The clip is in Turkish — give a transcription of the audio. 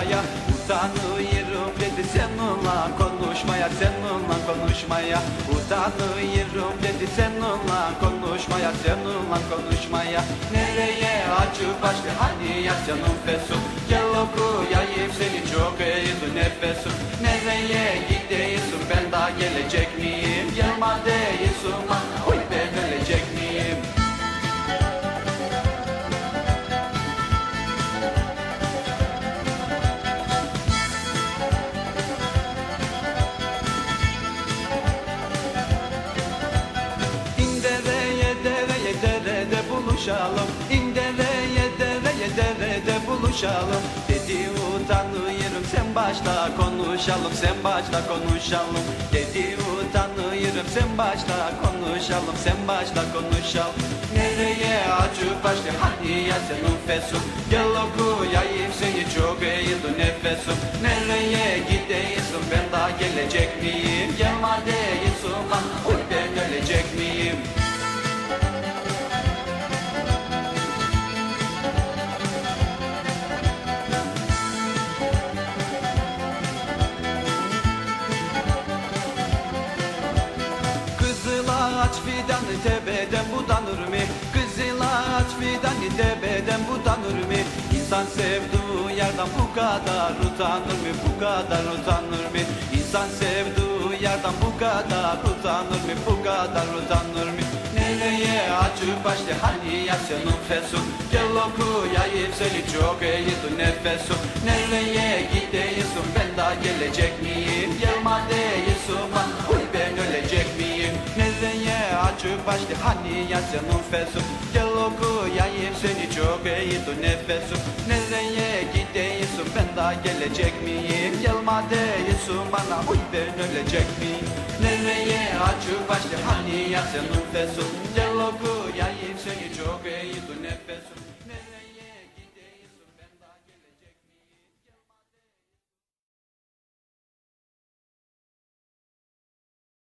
dünyaya Utanıyorum dedi seninle konuşmaya Seninle konuşmaya. Utanıyorum dedi seninle konuşmaya Seninle konuşmaya. Nereye acı başlı hani ya canım fesuk Gel okuyayım seni çok eğildi nefesim. Nereye gideyiz ben daha gelecek miyim? Gelma değilsin bana buluşalım. İndereye dereye derede buluşalım. Dedi utanıyorum sen başla konuşalım. Sen başla konuşalım. Dedi utanıyorum sen başla konuşalım. Sen başla konuşalım. Nereye acı başla? Hani ya senin fesun Gel okuyayım seni çok iyiydi nefesim Nereye gidiyorsun ben daha gelecek miyim ağaç fidanı tepeden budanır mı? Kızıl ağaç fidanı tepeden budanır mı? İnsan sevdiği yerden bu kadar utanır mı? Bu kadar utanır mı? İnsan sevdiği yerden bu kadar utanır mı? Bu kadar utanır mı? Nereye acı başlı hani ya senin fesun Gel okuyayım seni çok iyiydi nefesim Nereye gidiyorsun ben daha gelecek miyim Başlı hani ya senin fesun Gel okuyayım seni çok iyiydi nefesim Nereye gidiyorsun ben daha gelecek miyim? Gelme değilsin bana uy ben ölecek miyim? Nereye acı başlı hani ya senin fesun Gel okuyayım seni çok iyiydi nefesim